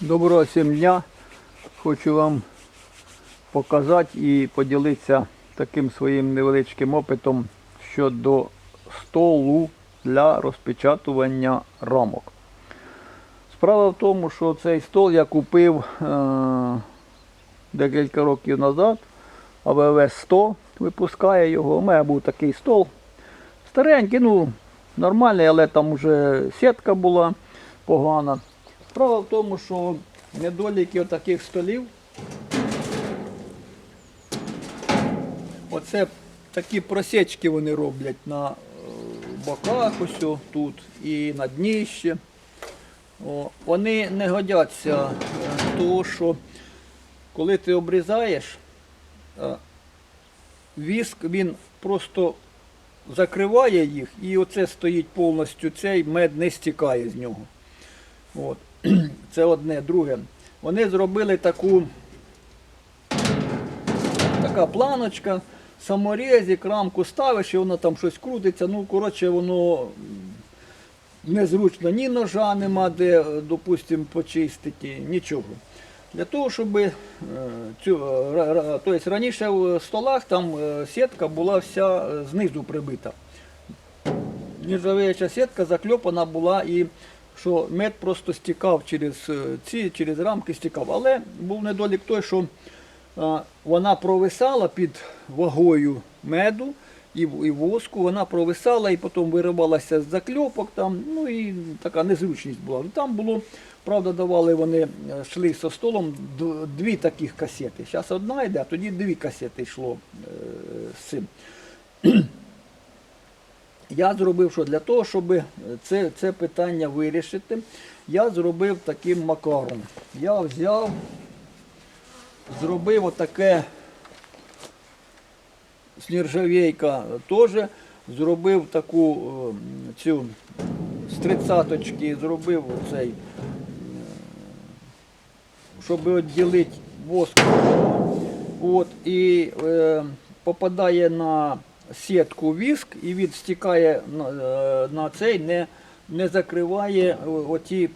Доброго всім дня. Хочу вам показати і поділитися таким своїм невеличким опитом щодо столу для розпечатування рамок. Справа в тому, що цей стол я купив е- декілька років назад. АВВ 100 випускає його. У мене був такий стол. Старенький, ну, нормальний, але там вже сітка була погана. Справа в тому, що недоліки таких столів. Оце такі просічки вони роблять на е, боках ось тут і на дніще. О, вони не годяться, е, тому що коли ти обрізаєш, е, віск він просто закриває їх і оце стоїть повністю цей мед не стікає з нього. От. Це одне. Друге. Вони зробили таку така планочка, саморезик, рамку ставиш, і воно там щось крутиться. Ну, коротше, воно незручно, ні ножа нема, де, е, допустимо, почистити, нічого. Для того, щоб е, цю, е, тобто раніше в столах там сітка була вся знизу прибита. Нержавіюча сітка закльопана була і що мед просто стікав через е, ці, через рамки стікав. Але був недолік той, що е, вона провисала під вагою меду і, і воску, вона провисала і потім виривалася з закльопок там, ну і така незручність була. Там було, правда, давали вони, е, йшли зі столом дві таких касети. Зараз одна йде, а тоді дві касети йшло з цим. Я зробив що для того, щоб це, це питання вирішити, я зробив таким макаром. Я взяв, зробив отаке з теж, зробив таку е, цю з тридцяточки, зробив цей, щоб відділити воск. От, і е, попадає на сітку віск і він стікає на, е, на цей, не, не закриває о- оті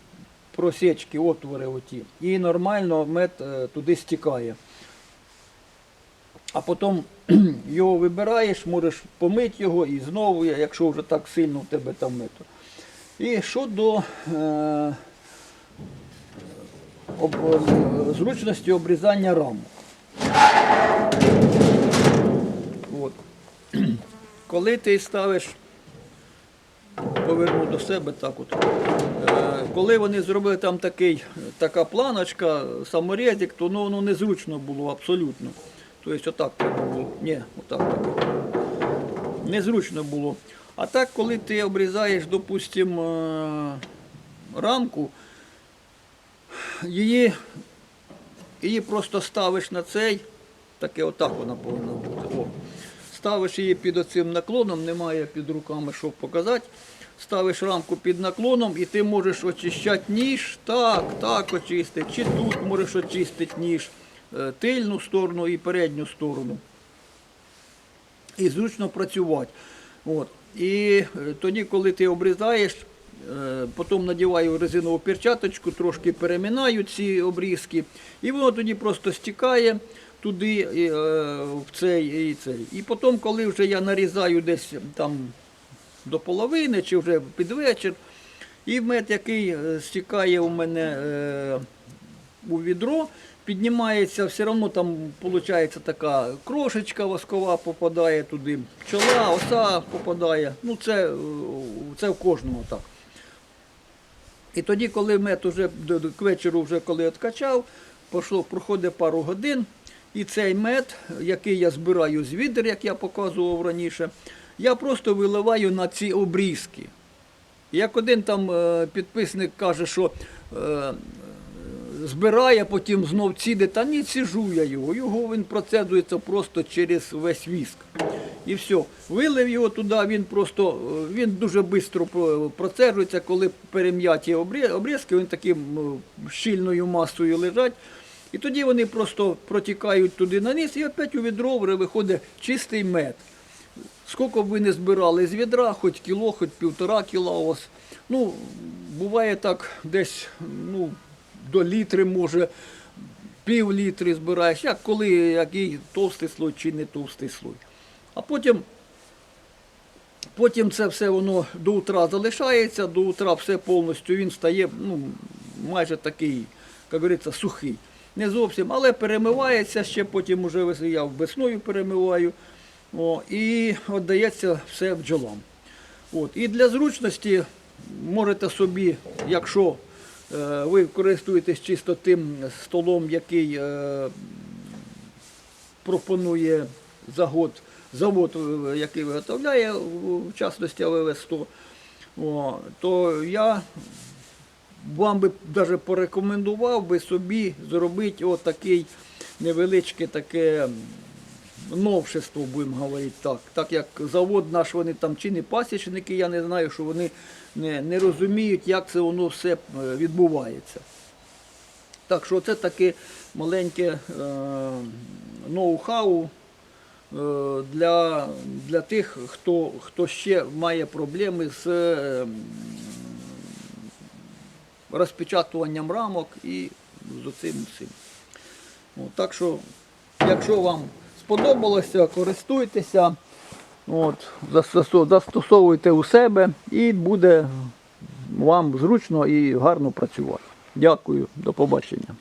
просічки, отвори оті. І нормально мед е, туди стікає. А потім його вибираєш, можеш помити його і знову, якщо вже так сильно в тебе там мед. І щодо е, об, е, зручності обрізання рамок. Коли ти ставиш, поверну до себе так от. Е, Коли вони зробили там такий, така планочка, саморезик, то ну, воно незручно було абсолютно. Тобто отак треба було. Ні, отак так. Незручно було. А так, коли ти обрізаєш, допустимо, рамку, її, її просто ставиш на цей, таке отак вона повинна бути. Ставиш її під оцим наклоном, немає під руками, щоб показати. Ставиш рамку під наклоном і ти можеш очищати ніж, так, так очистити, чи тут можеш очистити ніж, е, тильну сторону і передню сторону. І зручно працювати. От. І е, тоді, коли ти обрізаєш, е, потім надіваю резинову перчаточку, трошки переминаю ці обрізки, і воно тоді просто стікає туди і, е, в цей і цей. І потім, коли вже я нарізаю десь там до половини чи вже під вечір, і мед, який е, стікає у мене е, у відро, піднімається, все одно там виходить така крошечка воскова попадає туди, пчола, оса попадає. Ну це, е, це в кожного так. І тоді, коли мед уже к вечору, вже коли відкачав, пішло, проходить пару годин, і цей мед, який я збираю з відер, як я показував раніше, я просто виливаю на ці обрізки. Як один там е, підписник каже, що е, збирає, потім знов ціде, та ні, ціжу я його. Його він процедується просто через весь віск. І все. Вилив його туди, він просто е, він дуже швидко процеджується, коли перем'яті обрізки, він таким щільною масою лежать. І тоді вони просто протікають туди на низ, і опять у відро виходить чистий мед. Скільки б ви не збирали з відра, хоч кіло, хоч півтора кіла у вас. Ну, буває так десь, ну, до літри може, пів літри збираєш, як коли який товстий слой чи не товстий слой. А потім, потім це все воно до утра залишається, до утра все повністю він стає ну, майже такий, як говориться, сухий. Не зовсім, але перемивається ще, потім уже я весною перемиваю. О, і віддається все бджолам. От. І для зручності можете собі, якщо е, ви користуєтесь чисто тим столом, який е, пропонує загод, завод, е, який виготовляє, в частності АВВ-100, то я вам би навіть порекомендував би собі зробити отакий невеличке таке новшество, будемо говорити так. Так як завод наш, вони там чи не пасічники, я не знаю, що вони не, не розуміють, як це воно все е, відбувається. Так що це таке маленьке е, ноу-хау е, для, для тих, хто, хто ще має проблеми з е, розпечатуванням рамок і з цим всім. От, так що, якщо вам сподобалося, користуйтеся, от, застосовуйте у себе і буде вам зручно і гарно працювати. Дякую, до побачення.